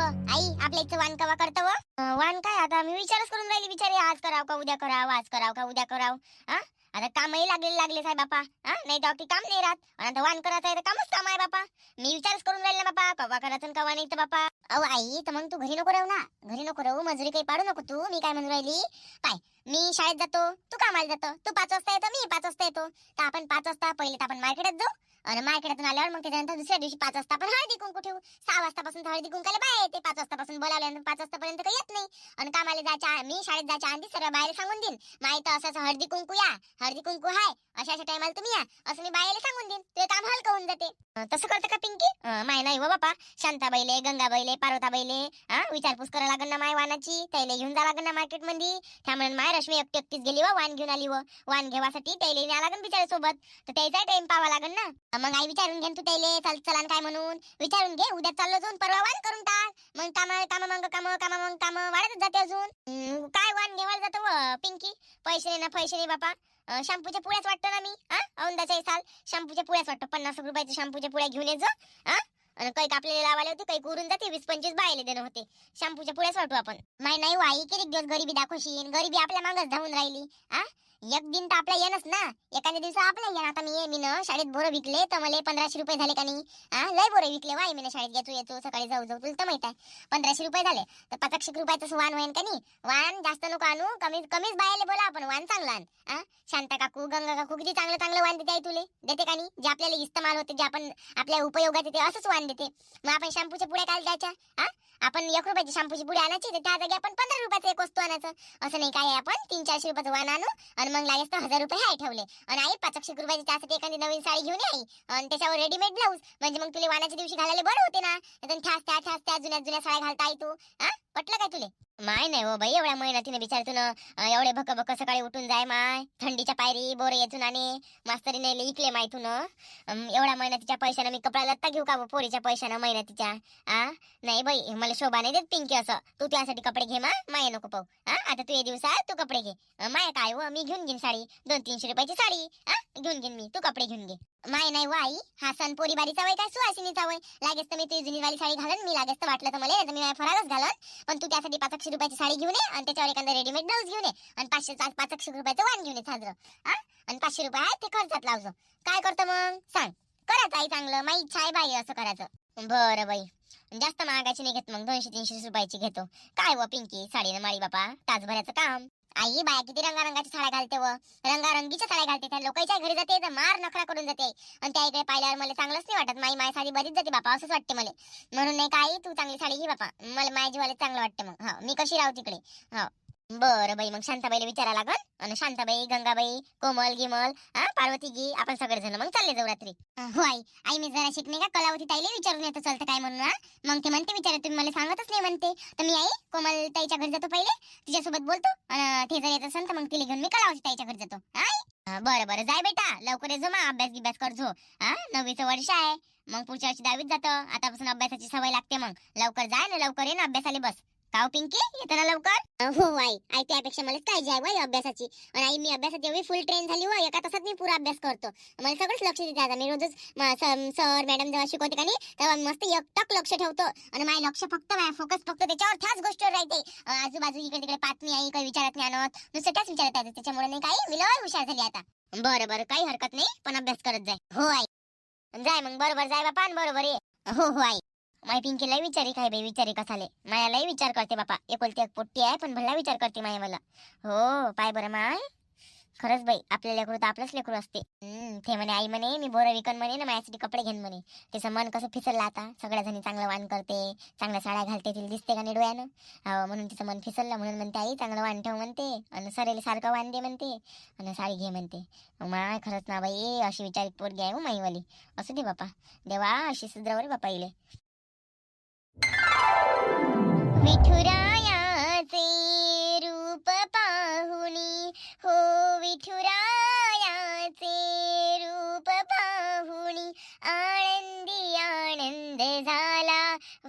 आई आपल्या इथं वाण कवा करतो वाण काय? आता मी विचारच करून राहिली विचारे आज कराव का उद्या कराव? आज कराव का उद्या कराव? हा? आता कामही लागले लागले साहेब बापा. हा? नाही तर की काम नाही राहत. आता वाण करायचं आहे तर कामच काम आहे बापा. मी विचारच करून राहिले ना बापा. कवा करायचं कवा नाही तर बापा. अहो आई तर मग तू घरी नको राहू ना. घरी नको राहू मजुरी काही पाडू नको तू. मी काय म्हणून राहिली? पाय मी शाळेत जातो. तू कामाला जातो. तू पाच वाजता येतो मी पाच वाजता येतो. तर आपण पाच वाजता पहिले तर आपण मार्केटात जाऊ. आणि मार्केटातून आल्यावर मग त्याच्यानंतर दुसऱ्या दिवशी पाच वाजता पण हळदी कुंकू ठेवू. सहा वाजतापासून हळदी कुंकाला बाय येते पाच वाजतापासून बोलावल्यानंतर पाच वाजतापर्यंत काही येत नाही. आणि कामाला जायच्या मी शाळेत जायच्या आधी सर्व बाहेर सांगून देईन माहीत असं असं हळदी कुंकू या हळदी कुंकू हाय अशा अशा टायमाला तुम्ही या असं मी बायाला सांगून देईन. ते काम हलकं होऊन जाते. तसं करतं का पिंकी? माय नाही हो बापा. शांताबाईले गंगाबाईले पार्वताबाईले हा विचारपूस करा लागन ना माय वानाची. त्याला घेऊन जा लागण ना मार्केटमध्ये त्यामुळे माय रश्मी एकटी एकटीच गेली व वाण घेऊन आली व. वाण घेवासाठी त्याला न्या लागन बिचारे सोबत तर त्याचा टाइम पावा लागण ना. मग आई विचारून घे तू त्याले चाल चला काय म्हणून. विचारून घे उद्या चाललो जाऊन परवा वाण करून टाक. मग कामा कामा मग काम कामा मग काम वाढतच जाते अजून. काय वाण घेवायला जातो पिंकी? पैसे नाही ना पैसे नाही बापा. शॅम्पूच्या पुळ्याच वाटतं ना मी हा औंदाच्या साल शॅम्पूच्या पुळ्याच वाटतं. पन्नास रुपयाच्या शॅम्पूच्या पुळ्या घेऊन ये हा आणि काही कापलेले लावायला होते काही करून जाते वीस पंचवीस बायले देणं होते. शॅम्पूच्या पुढेच वाटू आपण. माय नाही हो आई किती दिवस गरिबी दाखवशील गरिबी आपल्या मागच धावून राहिली हा एक दिन तर आपला येणच ना. एखाद्या दिवसा आपला येण. आता मी ये मी शाळेत बोरं विकले तर मला पंधराशे रुपये झाले का नाही? हा लय बोरं विकले वाय मी शाळेत. येतो येतो सकाळी जाऊ जाऊ तुला तर माहीत आहे. पंधराशे रुपये झाले. तर पाच रुपयाचं वाण होईन का नाही? वाण जास्त नको आणू. कमी कमीच बायले बोला आपण. वाण चांगला आण. हा शांता काकू गंगा काकू किती चांगलं चांगलं वाण देते आई तुले. देते का नाही? जे आपल्याला इस्तमाल होते जे आपण आपल्या उपयोगात येते असंच वाण देते. मग आपण शॅम्पूच्या पुढे काय द्यायच्या. हा आपण एक रुपयाची शॅम्पूची पुढे आणायची तर त्या जागी आपण पंधरा रुपयाचं एक वस्तू आणायचं. असं नाही काय आपण? तीन चारशे रुपयाचं वाण आणू आणि मग लागेल तर हजार रुपये आहे ठेवले. आणि आई पाच शुक्रवारी त्यासाठी एखादी नवीन साडी घेऊन आई. आणि त्याच्यावर रेडीमेड ब्लाऊज म्हणजे मग तुला वानाच्या दिवशी घालायला बरं होते ना. ठास त्या ठास त्या जुन्या जुन्या साड्या घालता आई तू. हा पटलं काय तुले? माय नाही हो बाई एवढ्या मेहनतीने बिचार तू एवढे भक भक सकाळी उठून जाय माय थंडीच्या पायरी बोरे येतून आणि मास्तरीने इकले माय तू एवढ्या मेहनतीच्या पैशानं मी कपडा लत्ता घेऊ का पोरीच्या पैशानं मेहनतीच्या आ? नाही बाई मला शोभा नाही देत पिंकी असं. तू त्यासाठी कपडे घे मा माया नको पाहू. हा आता तू ये दिवसात तू कपडे घे. माया काय व मी घेऊन घेईन साडी दोन तीनशे रुपयाची साडी. हा घेऊन घेईन मी तू कपडे घेऊन घे. माय नाही वाई हा सण पोरी बारीचा वय काय सुहासिनीचा वय? लागेच तर मी तुझी जुनीवाली साडी घालन. मी लागेच तर वाटलं तर मला तर मी माझ्या फरागच घालन. पण तू त्यासाठी पाच एकशे रुपयाची साडी घेऊन ये आणि त्याच्यावर एखादा रेडीमेड ब्लाऊज घेऊन ये आणि पाचशे पाच एकशे रुपयाचं वाण घेऊन ये साजरं. हा? आणि पाचशे रुपये आहे ते खर्चात लावजो. काय करतो मग? सांग. करायचं आई चांगलं. माझी इच्छा आहे बाई असं करायचं. बरं बाई. जास्त महागाची नाही घेत मग. दोनशे तीनशे रुपयाची घेतो. काय व पिंकी? साडीनं माळी बापा. तासभराचं काम. आई बाया किती रंगारंगाच्या साड्या घालते व. रंगारंगीच्या साड्या घालते. त्या लोकांच्या घरी जाते तर मार नखरा करून जाते. आणि त्या इकडे पाहिल्यावर मला चांगलंच नाही वाटत. माई माय साडी बरीच जाते बापा असंच वाटते मला. म्हणून नाही काही तू चांगली साडी घे बापा. मला माझ्या जीवाला चांगलं वाटतं मग. हो मी कशी राहू तिकडे? हा. बरं बाई मग शांताबाईला विचारा लागल आणि शांताबाई गंगाबाई कोमल गिमल हा पार्वती गी आपण सगळेजण. मग चालले जाऊ रात्री. हो आई आई मी जरा शिकणे का? कलावती ताईला विचारून येतो चलतं काय म्हणून मग ते म्हणते विचारा तुम्ही मला सांगतच नाही म्हणते. तर मी आई कोमल ताईच्या घरी जातो पहिले. तिच्यासोबत बोलतो आणि ते जर येत असेल तर मग तिला घेऊन मी कलावती ताईच्या घरी जातो. आई? बरं बरं. जाय बेटा. लवकर जो मग अभ्यास गिभ्यास करजो हा नववीचं वर्ष आहे. मग पुढच्या वर्षी दहावीत जातं. आतापासून अभ्यासाची सवय लागते मग. लवकर जाय ना लवकर ये ना अभ्यासाला बस. काव पिंकी येताना लवकर? हो आई आई त्यापेक्षा मला काळजी आहे बाई अभ्यासाची. आणि आई मी अभ्यासात एवढी फुल ट्रेन झाली व एका तासात मी पुरा अभ्यास करतो. मला सगळंच लक्ष देते आता मी रोजच सर मॅडम जेव्हा शिकवते का नाही तेव्हा मस्त एकटक लक्ष ठेवतो. आणि माझं लक्ष फक्त फोकस फक्त त्याच्यावर त्याच गोष्टीवर राहते. आजूबाजू इकडे तिकडे बातमी आई काही विचारत नाही आणत नुसतं त्याच विचारत आहे त्याच्यामुळे नाही काही मी लय हुशार झाली आता. बरं बरं काही हरकत नाही पण अभ्यास करत जाय. हो आई. जाय मग बरोबर जाय बापा बरोबर ये. हो हो आई. माय पिंकी लय विचारी काय बाई विचारी कसाले माया लय विचार करते बापा. एकोलती एक पोट्टी आहे पण भला विचार करते माया मला. हो पाय बरं माय. खरंच बाई आपल्या लेकरू तर आपलंच लेकरू असते. ते म्हणे आई म्हणे मी बोरं विकन म्हणे ना माझ्यासाठी कपडे घेन म्हणे. त्याचं मन कसं फिसललं आता. सगळ्या जणी चांगलं वाण करते चांगल्या साड्या घालते तिला दिसते का निडव्यानं हो म्हणून तिचं मन फिसललं म्हणून म्हणते आई चांगलं वाण ठेव म्हणते. आणि सरेल सारखं वाण दे म्हणते. आणि साडी घे म्हणते. माय खरंच ना बाई अशी विचारी पोरगी आहे हो माईवाली. असू दे बापा. देवा अशी सुधरावर बापा इले.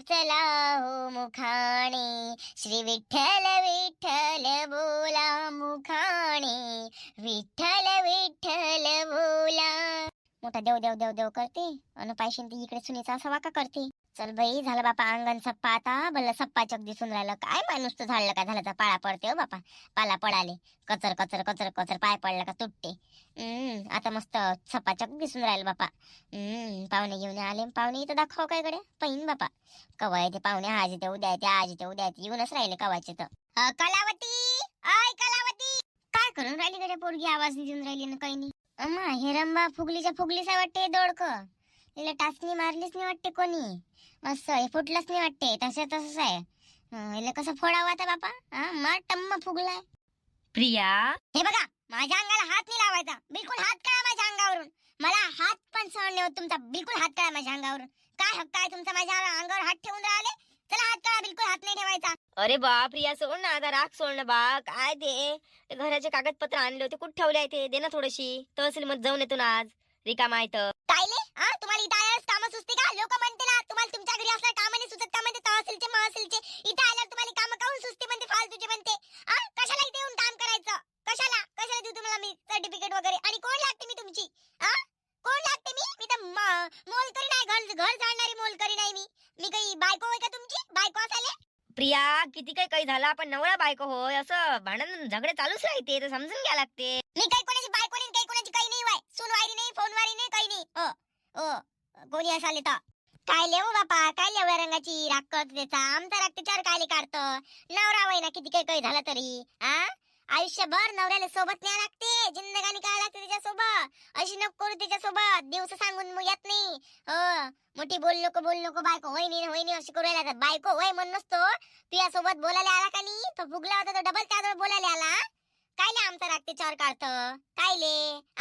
झाला चला हो मुखाने श्री विठ्ठल विठ्ठल बोला मुखाने विठ्ठल विठ्ठल मोठा देव देव देव देव करते. अन पायशीन ती इकडे सुनीचा असा वाका करते. चल बाई झालं बापा अंगण सप्पा आता भलं सप्पा चक दिसून राहिलं. काय माणूस तर झाडलं का? झालं तर पाळा पडते हो बापा. पाला पडाले. कचर कचर कचर कचर पाय पडला का तुटते. हम्म आता मस्त सप्पा चक दिसून राहिलं बापा. हम्म पाहुणे घेऊन आले. पाहुणे इथं दाखव काय कडे पहिन बापा. कवा येते पाहुणे? आज येते उद्या येते आज येते उद्या येते. येऊनच राहिले कवाचे तर. कलावती! आय कलावती! काय करून राहिली कडे पोरगी? आवाज नाही देऊन राहिली ना काही नाही. अम्मा हेरंबा फुगलीच्या फुगलीच वाटते दोडक. तिला टाचणी मारलीच नाही वाटते कोणी. मस्त हे फुटलंच नाही वाटते. तसं तसंच आहे. हिला कसं फोडावं आता बापा? हा मार टम्म फुगलाय. प्रिया? हे बघा माझ्या अंगाला हात नाही लावायचा. बिलकुल हात काढा माझ्या अंगावरून. मला हात पण सहन नाही होत तुमचा. बिलकुल हात काढा माझ्या अंगावरून. काय हक्क आहे तुमचा? माझ्या अंगावर हात ठेवून राहिले? चला हात काढा बिलकुल हात नाही ठेवायचा. अरे बाप रिया सोड ना आता राग सोड ना बा काय ते? घराचे कागदपत्र आणले होते कुठे ठेवले आहे ते? दे ना थोडीशी. तहसील मध्ये जाऊन येतो ना आज. रिका आहे तर. कायले हा? तुम्हाला इथं आल्यावर कामं सुचते का? लोक म्हणते ना तुम्हाला तुमच्या घरी असल्या कामाने सुचत का म्हणते? तहसीलचे महसीलचे. इथं आल्यावर तुम्हाला कामं काहून सुचते म्हणते? फालतूचे म्हणते. हा? कशाला इथे येऊन काम करायचं? कशाला? कशाला देऊ तुम्हाला मी सर्टिफिकेट वगैरे? आणि कोण लागते मी तुमची? हा? कोण लागते मी? मी तर मोलकरी नाही घर घर जाणणारी मोलकरी नाही मी. मी काही बायको आहे का तुमची? बायको असाले प्रिया किती काही काही झालं? आपण नवरा बायको होय. असं भांडण झगडे चालूच राहते. तर समजून घ्या लागते. मी काही कोणाची बायको नाही काही कोणाची काही नाही वाय. सुनवारी नाही फोनवारी नाही काही नाही. ओ ओ कोणी असाले तर. काय लेव बापा? काय लेवड्या रंगाची? राग करतो त्याचा. आमचा राग त्याच्यावर कायले काढतो? नवरा वय ना किती काही काही झालं तरी. आ? आयुष्यभर नवऱ्याला सोबत न्या लागते जिंदगानी काय लागते त्याच्यासोबत अशी नको करू त्याच्यासोबत दिवस सांगून येत नाही. हो मोठी बोल नको बोल नको बायको होय नाही होय नाही अशी करू राहिला बायको होय म्हण नसतो तुझ्यासोबत बोलायला आला का नाही? तो फुगला होता तो डबल त्याजवळ बोलायला आला. कायले आमचा राग त्याच्यावर काढतं? कायले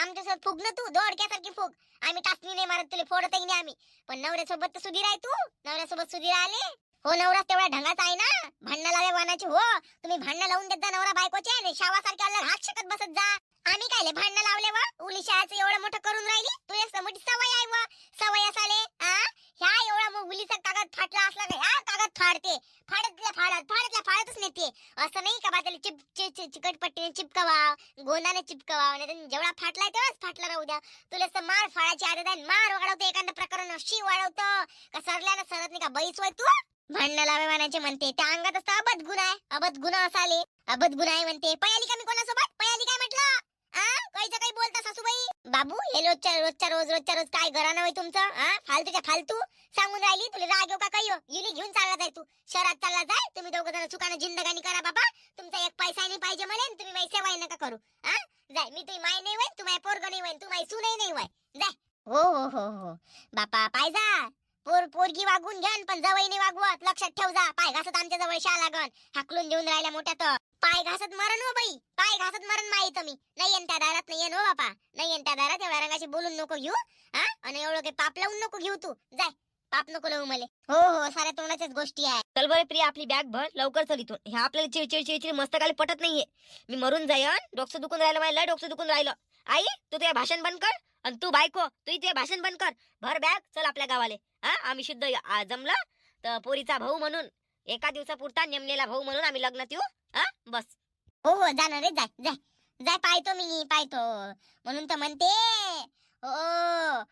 आमच्यासोबत फुग ना तू दोडक्यासारखी फुग. आम्ही टाचणी नाही मारत तुला फोडतही नाही आम्ही. पण नवऱ्यासोबत तर सुधीर आहे तू. नवऱ्यासोबत सुधीर आले. हो नवरा तेवढा ढंगाचा आहे ना? भांडणं लावे वानाची हो. तुम्ही भांडणं लावून देत जा नवरा बायकोचे आणि शावासारखे अलग हात शकत बसत जा. आम्ही कायले भांडणं लावले वा? उली शाळाचं एवढं मोठं करून राहिली? तुझ्या मोठी सवय आहे व. सवय असाले आ? ह्या एवढा मग उलीचा कागद फाटला असला का? ह्या कागद फाडते. फाडतल्या फाडत फाडतल्या फाडतच नेते. असं नाही का बा त्याला चिप चि- चि- चिकटपट्टीने चिपकवा गोंदाने चिपकवा नाही जेवढा फाटलाय तेवढाच फाटला राहू द्या. तुला असं मार फाडायची आदत आहे मार वाढवतो एखादं प्रकरण अशी वाढवतं का सरल्यानं सरत नाही का? बैस होय तू? भांडणं लावे म्हणायचे म्हणते. त्या अंगात असतं अबद गुण आहे. अबद गुण असाले. अबद गुण आहे म्हणते. पयाली का मी कोणासोबत? पयाली काय म्हटलं? आ? काहीच काही बोलता सासूबाई? बाबू हे रोजच्या रोजच्या रोज रोजच्या रोज काय घरानं होय तुमचं? हा फालतूच्या फालतू? सांगून राहिली? तुला राग येऊ का काही? युली घेऊन चालला जाय तू. शहरात चालला जाय तुम्ही दोघं जण चुकानं जिंदगानी करा बाबा. तुमचा एक पैसा नाही पाहिजे मला तुम्ही माझी सेवाय नका करू. हा जाय मी तुम्ही माय नाही होईन तू पोरग नाही होईन तू माझी नाही होय. जाय. हो हो हो हो. बापा पायजा पोर पोरगी वागून घ्यान पण जवळ वागवत. लक्षात ठेव जा. पाय घासत आमच्या जवळ शा लागन. हाकलून देऊन राहिल्या मोठ्यात पाय घासत मरण हो बाई. पाय घासत मरण माहीत मी नाही येन त्या दारात नाही येन हो बापा. नाही येन त्या दारात एवढ्या रंगाशी बोलून नको घेऊ हा? आणि एवढं काही पाप लावून नको घेऊ तू. जाय. पाप नको लावू मले. हो हो साऱ्या तोंडाच्याच गोष्टी आहे चल बरे प्रिया आपली बॅग भर लवकर चल इथून. ह्या आपल्याला चिडचिड चिडचिड मस्तकाला पटत नाहीये. मी मरून जाईन डोकं दुखून राहिलं मला लय डोकं दुखून राहिलं. आई तू तुझ्या भाषण बंद कर आणि तू बायको तू तुझे भाषण बंद कर. भर बॅग चल आपल्या गावाले. हा? आम्ही शुद्ध जमलं? तर पोरीचा भाऊ म्हणून एका दिवसापुरता नेमलेला भाऊ म्हणून आम्ही लग्न येऊ हा? बस. हो हो जाणार रे जाय जाय जाय पाहतो मी पाहतो. म्हणून तर म्हणते. हो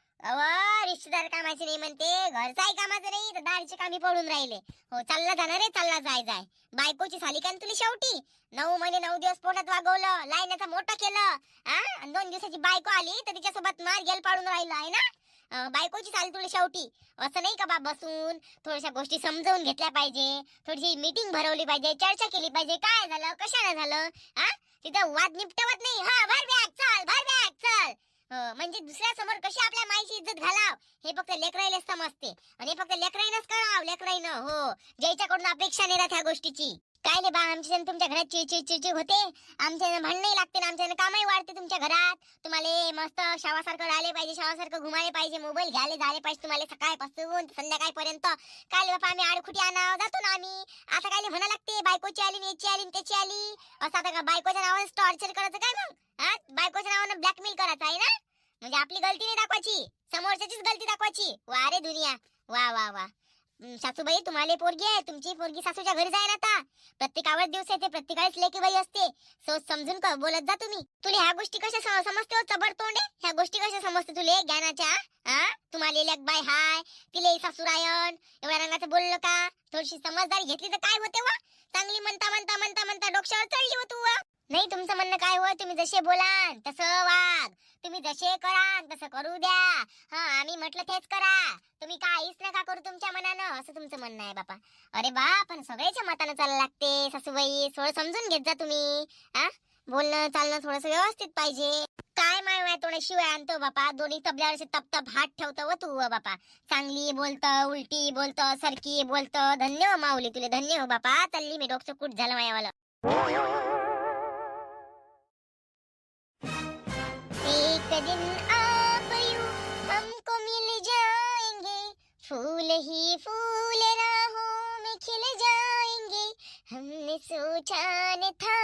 रिश्तेदार कामाचे नाही म्हणते. घरचाही कामाचं नाही तर दारचे कामी पडून राहिले. हो चालला जाणार रे चालला जाय जाय. बायकोची साली का तुली तुला शेवटी? नऊ महिने नऊ दिवस पोटात वागवलं लाईनाचं मोठं केलं हा? दोन दिवसाची बायको आली तर तिच्यासोबत मार गेल पाडून राहिला आहे ना? बायकोची चाल तुला शेवटी असं नाही का बा बसून थोड्याशा गोष्टी समजावून घेतल्या पाहिजे थोडीशी मीटिंग भरवली पाहिजे चर्चा केली पाहिजे काय झालं कशाला झालं हा तिथं वाद निपटवत नाही. हा भर बॅग चल भर बॅग चल. म्हणजे दुसऱ्या समोर कशी आपल्या माईची इज्जत घालाव? हे फक्त लेकराईलाच समजते. आणि हे फक्त लेकराईनच कळाव लेकराईनं हो. ज्याच्याकडून अपेक्षा नाही राहत ह्या गोष्टीची. काय नाही बा आमच्या तुमच्या घरात चिडचिड चिडचिड होते. आमच्या जण भांडणही लागते आमच्या कामही वाढते तुमच्या घरात. तुम्हाला मस्त शावासारखं राहिले पाहिजे शावासारखं घुमाले पाहिजे मोबाईल घ्यायला झाले पाहिजे तुम्हाला सकाळपासून संध्याकाळपर्यंत. काय बापा आम्ही आडखुटी आणा जातो ना आम्ही. आता काय म्हणा लागते बायकोची आली याची आली त्याची आली. असं आता का बायकोच्या नावानं टॉर्चर करायचं काय मग? हा? बायकोच्या नावानं ब्लॅकमेल करायचं आहे ना? म्हणजे आपली गलती नाही दाखवायची समोरच्याचीच गलती दाखवायची. वा रे दुनिया. वा वा वा सासूबाई तुम्हाला पोरगी आहे. तुमची पोरगी सासूच्या घरी जाईल आता. प्रत्येकावर दिवस येते प्रत्येकावेळेस लेकीबाई असते. सोच समजून का बोलत जा तुम्ही. तुला ह्या गोष्टी कशा समजते हो चबड तोंडे? ह्या गोष्टी कशा समजते तुले? ज्ञानाच्या हा तुम्हाला लेक बाय हाय तिले सासूरायण एवढ्या रंगाचं बोललो का? थोडीशी समजदारी घेतली तर काय होते वा? चांगली म्हणता म्हणता म्हणता म्हणता डोक्यावर चढली हो तू नाही तुमचं म्हणणं काय होय तुम्ही जसे बोलान तसं वाग. तुम्ही जसे करान तसं करू द्या. हा आम्ही म्हटलं तेच करा. तुम्ही काहीच नका करू तुमच्या मनानं. असं तुमचं म्हणणं आहे बापा. अरे बा पण सगळ्याच्या मतानं चालायला लागते सासूबाई. थोडं समजून घेत जा तुम्ही. हा बोलणं चालणं थोडस व्यवस्थित पाहिजे. काय माय माय थोडं शिवाय आणतो बापा? दोन्ही तबल्यावर तप तप हात ठेवतो व तू हो, बापा. चांगली बोलतं उलटी बोलतं सरकी बोलतं. धन्य हो माऊली. तुले धन्य हो बापा. चालली मी डोकं कुठ झालं मायावालं. एक दिन आप यू हमको मिल जाएंगे। फूल ही फूल राहों में खिल जाएंगे। हमने सोचा न था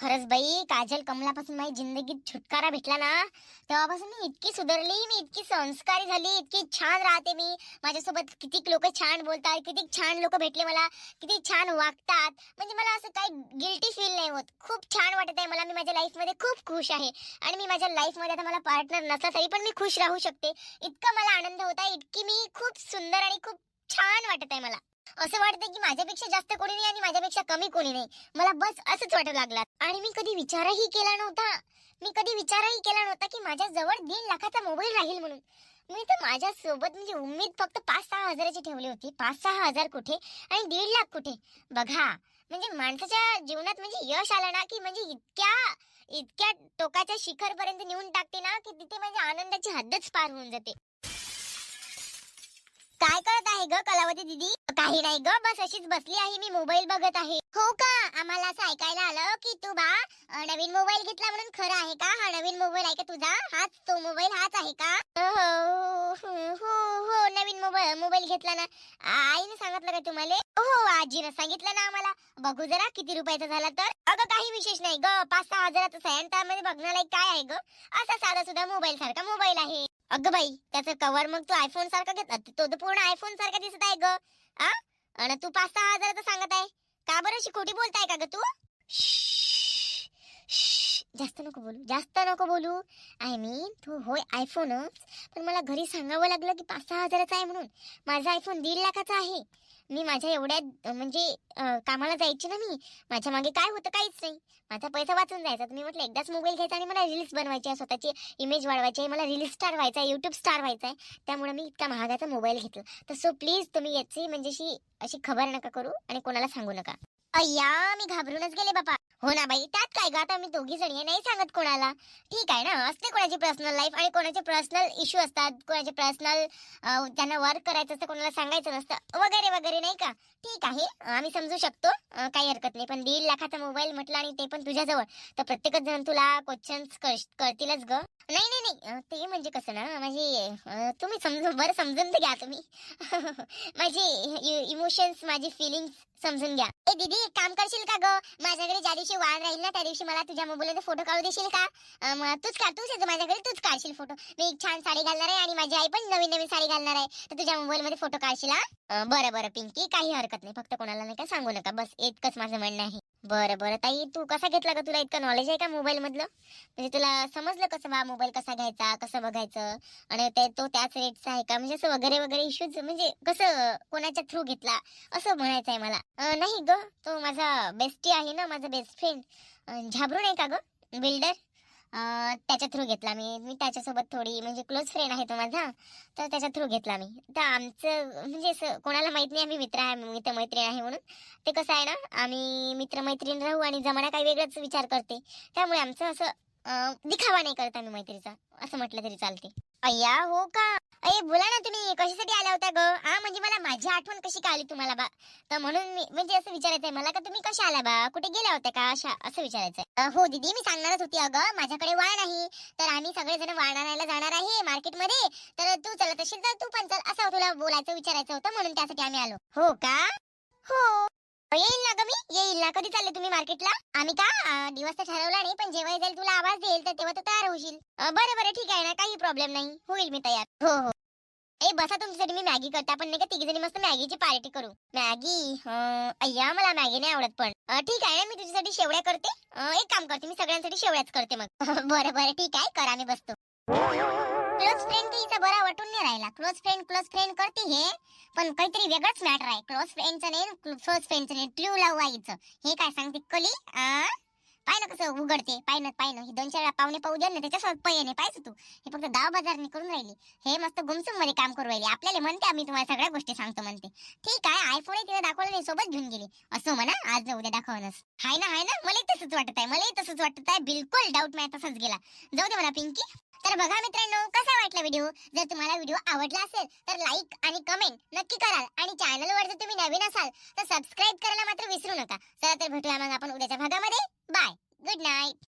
खरंच बाई काजल कमलापासून माझी जिंदगीत छुटकारा भेटला ना तेव्हापासून मी इतकी सुधारली मी इतकी संस्कारी झाली इतकी छान राहते मी. माझ्यासोबत किती लोक छान बोलतात किती छान लोक भेटले मला किती छान वागतात. म्हणजे मला असं काही गिल्टी फील नाही होत. खूप छान वाटत आहे मला मी माझ्या लाईफमध्ये खूप खुश आहे. आणि मी माझ्या लाईफमध्ये आता मला पार्टनर नसला तरी पण मी खुश राहू शकते. इतका मला आनंद होता आहे इतकी मी खूप सुंदर आणि खूप छान वाटत आहे मला. असं वाटतं की माझ्यापेक्षा जास्त कोणी नाही आणि माझ्यापेक्षा कमी कोणी नाही. मला बस असंच वाटू लागला. आणि मी कधी विचारही केला नव्हता. मी कधी विचारही केला नव्हता की माझ्या जवळ दीड लाखाचा मोबाईल राहील म्हणून. मी तर माझ्या सोबत म्हणजे उम्मीद फक्त पाच सहा हजाराची ठेवली होती. पाच सहा हजार कुठे आणि दीड लाख कुठे? बघा म्हणजे माणसाच्या जीवनात म्हणजे यश आलं ना की म्हणजे इतक्या इतक्या टोकाच्या शिखरपर्यंत नेऊन टाकते ना की तिथे म्हणजे आनंदाची हद्दच पार होऊन जाते. काय करत आहे ग कलावती दीदी? काही नाही ग बस अशीच बसली आहे मी मोबाईल बघत आहे. हो का? आम्हाला असं ऐकायला आलं की तू बा नवीन मोबाईल घेतला म्हणून खरं आहे का? हा नवीन मोबाईल आहे का तुझा? हाच तो मोबाईल हाच आहे का? हो, हो हो हो नवीन मोबाईल मोबाईल घेतला ना. आईने सांगितलं का तुम्हाला? हो, हो आजीनं सांगितलं ना आम्हाला. बघू जरा किती रुपयाचा झाला तर. अगं काही विशेष नाही ग. पाच सहा हजाराचा आहे आणि त्यामध्ये बघण्यालायक काय आहे ग? असा साधा सुद्धा मोबाईल सारखा मोबाईल आहे. अगं बाई त्याचं कव्हर मग तू आयफोन सारखा घेतला तो तर पूर्ण आयफोन सारखा दिसत आहे ग. आ आणि तू पाच सहा हजाराचं सांगत आहे. का बरं अशी खोटी बोलताय का ग तू? जास्त नको बोलू जास्त नको बोलू आय मीन तू होय आयफोनच पण मला घरी सांगावं लागलं की पाच सहा हजाराचा आहे म्हणून माझा आयफोन दीड लाखाचा आहे मी माझ्या एवढ्या म्हणजे कामाला जायची ना मी माझ्या मागे काय होतं काहीच नाही. माझा पैसा वाचून जायचा. तर मी म्हटलं एकदाच मोबाईल घ्यायचा आणि मला रील्स बनवायची आहे स्वतःची इमेज वाढवायची आहे मला रील स्टार व्हायचा आहे युट्यूब स्टार व्हायचा आहे. त्यामुळे मी इतका महागाचा मोबाईल घेतला. तर सो प्लीज तुम्ही याची म्हणजे अशी अशी खबर नका करू आणि कोणाला सांगू नका. अय्या मी घाबरूनच गेले बापा हो ना बाई त्यात काय ग? आता मी दोघी जणी नाही सांगत कोणाला. ठीक आहे ना? असते कोणाची पर्सनल लाईफ आणि कोणाचे पर्सनल इश्यू असतात कोणाचे पर्सनल त्यांना वर्क करायचं असतं कोणाला सांगायचं नसतं वगैरे वगैरे नाही का? ठीक आहे आम्ही समजू शकतो काही हरकत नाही. पण दीड लाखाचा मोबाईल म्हटलं आणि ते पण तुझ्याजवळ. तर प्रत्येकच जण तुला क्वेश्चन्स करतीलच ग. नाही नाही नाही ते म्हणजे कसं ना माझी तुम्ही समजून बरं समजून तर घ्या तुम्ही. माझे इमोशन्स माझी फिलिंग्स समजून घ्या. ए दीदी एक काम करशील का ग? माझ्याकडे ज्या दिवशी वाण राहील ना त्या दिवशी मला तुझ्या मोबाईलचे फोटो काढू देशील का? अं, तूच काढ तूच येतो माझ्या घरी तूच काढशील फोटो मी एक छान साडी घालणार आहे आणि माझी आई पण नवीन नवीन साडी घालणार आहे. तर तुझ्या मोबाईल मध्ये फोटो काढशील हा? अं, बरं बरं पिंकी. काही हरकत नाही. फक्त कोणाला नाही का सांगू नका. बस इतकंच माझं म्हणणं आहे. बरं बरं. ताई तू कसा घेतला का तुला इतकं नॉलेज आहे का मोबाईल मधलं? म्हणजे तुला समजलं कसं बा मोबाईल कसा घ्यायचा कसं बघायचं? आणि ते तो त्याच रेटचा आहे का? म्हणजे असं वगैरे वगैरे इश्यूज म्हणजे कसं कोणाच्या थ्रू घेतला? असं म्हणायचं आहे मला नाही ग तो माझा बेस्टी आहे ना माझा बेस्ट फ्रेंड झाबरून आहे का ग बिल्डर त्याच्या थ्रू घेतला मी. मी त्याच्यासोबत थोडी म्हणजे क्लोज फ्रेंड आहे तो माझा तर त्याच्या थ्रू घेतला मी. तर आमचं म्हणजे असं कोणाला माहीत नाही आम्ही मित्र आहे मित्र मैत्रीण आहे म्हणून. ते कसं आहे ना आम्ही मित्र मैत्रीण राहू आणि जमाना काही वेगळाच विचार करते. त्यामुळे आमचं असं दिखावा नाही करत आम्ही मैत्रीचा. असं म्हटलं तरी चालते. अय्या हो का? अरे बोला ना तुम्ही कशासाठी आल्या होत्या ग? हा म्हणजे मला माझी आठवण कशी काय आली तुम्हाला बा? तर म्हणून मी म्हणजे असं विचारायचंय मला का तुम्ही कशा आल्या बा? कुठे गेल्या होत्या का? अशा असं विचारायचंय. हो दीदी मी सांगणारच होती अगं माझ्याकडे वाण आहे. तर आम्ही सगळेजण वाण आणायला जाणार आहे मार्केटमध्ये. तर तू चलत असेल तर तू पण चल असं तुला बोलायचं विचारायचं होतं म्हणून त्यासाठी आम्ही आलो. हो का? हो. येईल ना ग मी येईल ना. कधी चालले तुम्ही मार्केटला? आम्ही का? अं, दिवस तर ठरवला नाही पण जेव्हा जाईल तुला आवाज देईल तर तेव्हा तू तयार होशील. अं, बरं बरं ठीक आहे ना. काही प्रॉब्लेम नाही. होईल मी तयार. हो हो. ए बसा तुमच्यासाठी मी मॅगी करते. आपण नाही का तिघी जणी मस्त मॅगीची पार्टी करू. मॅगी? अं, अय्या मला मॅगी नाही आवडत पण. अं, ठीक आहे ना. मी तुझ्यासाठी शेवड्या करते. अं, एक काम करते. मी सगळ्यांसाठी शेवड्याच करते मग. बरं बरं ठीक आहे. करा मी बसतो. क्लोज फ्रेंड हिचा बरा वाटून नाही राहिला. क्लोज फ्रेंड क्लोज फ्रेंड करते हे पण काहीतरी वेगळंच मॅटर आहे. क्लोज फ्रेंडचं नाही क्लोज फ्रेंडचं नाही. ट्रू लव्ह आईचं हे काय सांगते? कली आ? पाय ना कसं उघडते? पाय ना पाय ना ही दोन चार पाहुणे पाहू द्या ना त्याच्यासोबत पहिले पाहिजे तू. हे फक्त दाव बाजारने करून राहिली. हे मस्त गुमसुममध्ये काम करू राहिली. आपल्याला म्हणते आम्ही तुम्हाला सगळ्या गोष्टी सांगतो म्हणते. ठीक आहे आयफोन तिथे दाखवलं नाही सोबत घेऊन गेली. असं म्हणा आज ना उद्या दाखवणं हाय ना हाय ना मलाही तसंच वाटत आहे मलाही तसंच वाटत आहे. बिलकुल डाऊट नाही तसंच गेला. जाऊ दे मला पिंकी. तर बघा मित्रांनो कसा वाटला व्हिडिओ जर तुम्हाला व्हिडिओ आवडला असेल तर लाईक आणि कमेंट नक्की कराल. आणि चॅनलवर जर तुम्ही नवीन असाल तर सबस्क्राईब करायला मात्र विसरू नका. चला तर भेटूया मग आपण उद्याच्या भागामध्ये. Bye. Good night.